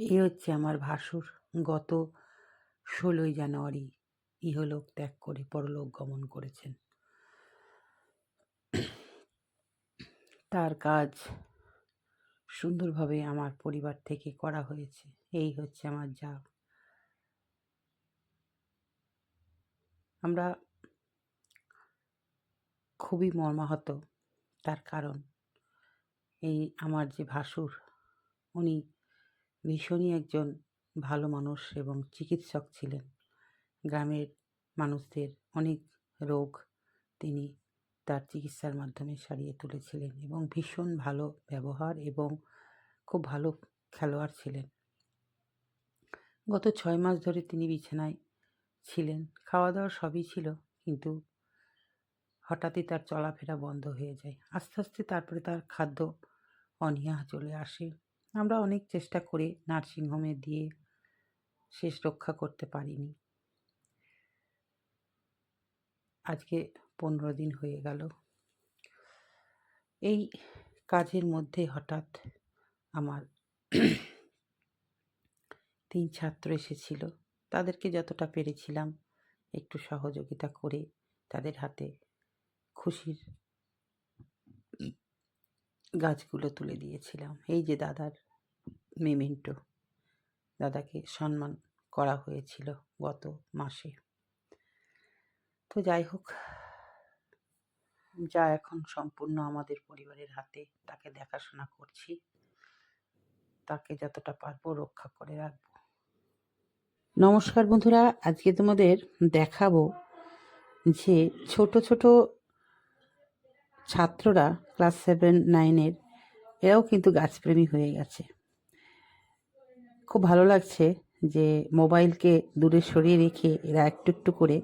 এই হচ্ছে আমার ভাসুর। গত ষোলোই জানুয়ারি ইহলোক ত্যাগ করে পরলোক গমন করেছেন। তার কাজ সুন্দরভাবে আমার পরিবার থেকে করা হয়েছে। এই হচ্ছে আমার যা আমরা খুবই মর্মাহত তার কারণ। এই আমার যে ভাসুর, উনি ভীষণই একজন ভালো মানুষ এবং চিকিৎসক ছিলেন। গ্রামের মানুষদের অনেক রোগ তিনি তার চিকিৎসার মাধ্যমে সারিয়ে তুলেছিলেন এবং ভীষণ ভালো ব্যবহার এবং খুব ভালো খেলোয়াড় ছিলেন। গত ছয় মাস ধরে তিনি বিছানায় ছিলেন। খাওয়া দাওয়া সবই ছিল, কিন্তু হঠাৎই তার চলাফেরা বন্ধ হয়ে যায়। আস্তে আস্তে তারপরে তার খাদ্য অনীহা চলে আসে। আমরা অনেক চেষ্টা করে নার্সিংহোমে দিয়ে শেষ রক্ষা করতে পারিনি। আজকে পনেরো দিন হয়ে গেল। এই কাজের মধ্যে হঠাৎ আমার তিন ছাত্র এসেছিল। তাদেরকে যতটা পেরেছিলাম একটু সহযোগিতা করে তাদের হাতে খুশির গাছগুলো তুলে দিয়েছিলাম। এই যে দাদার মেমেন্টো, দাদাকে সম্মান করা হয়েছিল গত মাসে। তো যাই হোক, যা এখন সম্পূর্ণ আমাদের পরিবারের হাতে, তাকে দেখাশোনা করছি। তাকে যতটা পারব রক্ষা করে রাখব। নমস্কার বন্ধুরা, আজকে তোমাদের দেখাবো যে ছোট ছোট ছাত্ররা ক্লাস সেভেন, নাইনের, এরাও কিন্তু গাছপ্রেমী হয়ে গেছে। খুব ভালো লাগছে যে মোবাইলকে দূরে সরিয়ে রেখে এরা একটু একটু করে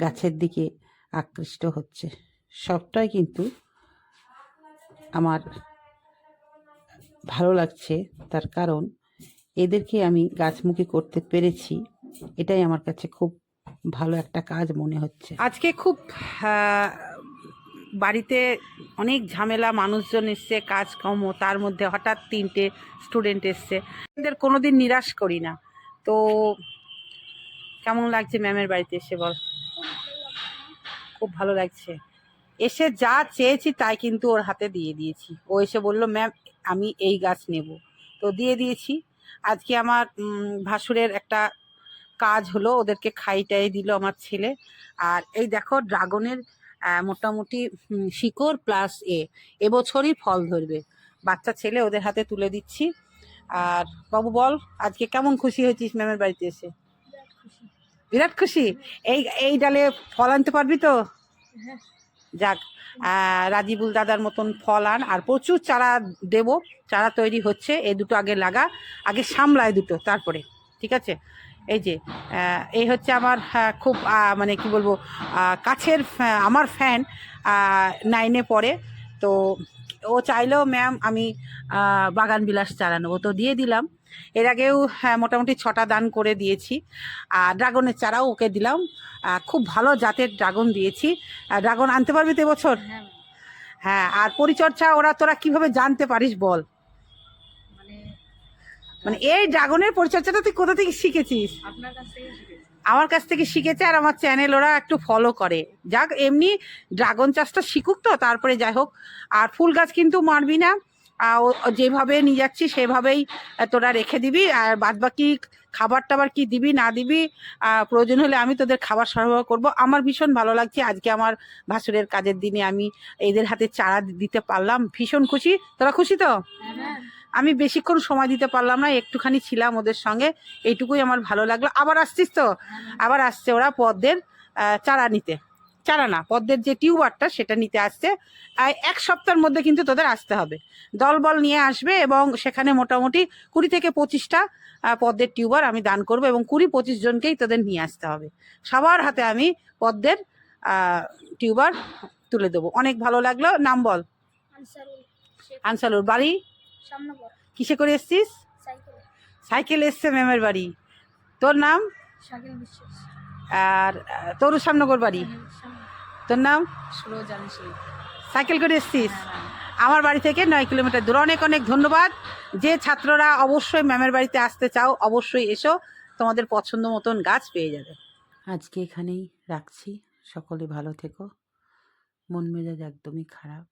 গাছের দিকে আকৃষ্ট হচ্ছে। সবটাই কিন্তু আমার ভালো লাগছে, তার কারণ এদেরকে আমি গাছমুখী করতে পেরেছি, এটাই আমার কাছে খুব ভালো একটা কাজ মনে হচ্ছে। আজকে খুব বাড়িতে অনেক ঝামেলা, মানুষজন এসছে, কাজকর্ম, তার মধ্যে হঠাৎ তিনটে স্টুডেন্ট এসছে। এদের কোনোদিন নিরাশ করি না। তো কেমন লাগছে ম্যামের বাড়িতে এসে বল? খুব ভালো লাগছে। এসে যা চেয়েছি তাই কিন্তু ওর হাতে দিয়ে দিয়েছি। ও এসে বলল ম্যাম আমি এই গাছ নেব। তো দিয়ে দিয়েছি। আজকে আমার ভাসুরের একটা কাজ হলো, ওদেরকে খাইটাই দিল আমার ছেলে। আর এই দেখো, ড্রাগনের মোটামুটি শিকড় প্লাস এ এবছরই ফল ধরবে। বাচ্চা ছেলে ওদের হাতে তুলে দিচ্ছি। আর বাবু বল আজকে কেমন খুশি হয়েছিস ম্যামের বাড়িতে এসে? বিরাট খুশি। এই এই ডালে ফল আনতে পারবি তো? যাক রাজিবুল দাদার মতন ফল আন। আর প্রচুর চারা দেব। চারা তৈরি হচ্ছে এই দুটো আগে লাগা। আগে সামলায় দুটো তারপরে। ঠিক আছে? এই যে এই হচ্ছে আমার খুব মানে কি বলব কাছের আমার ফ্যান নাইনে পড়ে। তো ও চাইলেও ম্যাম আমি বাগান বিলাস চালানো। তো দিয়ে দিলাম। এর আগেও হ্যাঁ, মোটামুটি ছটা দান করে দিয়েছি। আর ড্রাগনের চারাও ওকে দিলাম। খুব ভালো জাতের ড্রাগন দিয়েছি। ড্রাগন আনতে পারবি তো এবছর? হ্যাঁ হ্যাঁ আর পরিচর্যা ওরা তোরা কীভাবে জানতে পারিস বল? মানে এই ড্রাগনের পরিচর্যাটা তুই কোথা থেকে শিখেছিস? আপনার কাছ থেকে আমার কাছ থেকে শিখেছে আর আমার চ্যানেল ওরা একটু ফলো করে। যাক এমনি ড্রাগন চাষটা শিখুক তো তারপরে যাই হোক। আর ফুল গাছ কিন্তু মারবি না। যেভাবে নিয়ে যাচ্ছি সেভাবেই তোরা রেখে দিবি। আর বাদ বাকি খাবার টাবার কি দিবি না দিবি প্রয়োজন হলে আমি তোদের খাবার সরবরাহ করব। আমার ভীষণ ভালো লাগছে। আজকে আমার ভাসুরের কাজের দিনে আমি এদের হাতে চারা দিতে পারলাম। ভীষণ খুশি। তোরা খুশি তো? হ্যাঁ। আমি বেশিক্ষণ সময় দিতে পারলাম না একটুখানি ছিলাম ওদের সঙ্গে এইটুকুই আমার ভালো লাগল। আবার আসছিস তো? আবার আসছে ওরা পদ্মের চারা নিতে। চারা না পদ্মের যে টিউবারটা সেটা নিতে আসছে। এক সপ্তাহের মধ্যে কিন্তু তোদের আসতে হবে। দলবল নিয়ে আসবে এবং সেখানে মোটামুটি কুড়ি থেকে পঁচিশটা পদ্মের টিউবার আমি দান করব এবং কুড়ি পঁচিশ জনকেই তোদের নিয়ে আসতে হবে। সবার হাতে আমি পদ্মের টিউবার তুলে দেবো। অনেক ভালো লাগল। নাম বল। আনসারুল। শেখ বাড়ি? কিসে করে এসছিস? সাইকেল। সাইকেল এসছে ম্যামের বাড়ি। তোর নাম? আর তোর সামনগর বাড়ি? তোর নাম? সাইকেল করে এসছিস? আমার বাড়ি থেকে নয় কিলোমিটার দূর। অনেক অনেক ধন্যবাদ। যে ছাত্ররা অবশ্যই ম্যামের বাড়িতে আসতে চাও অবশ্যই এসো। তোমাদের পছন্দ মতন গাছ পেয়ে যাবে। আজকে এখানেই রাখছি। সকলে ভালো থেকো। মন মেজাজ একদমই খারাপ।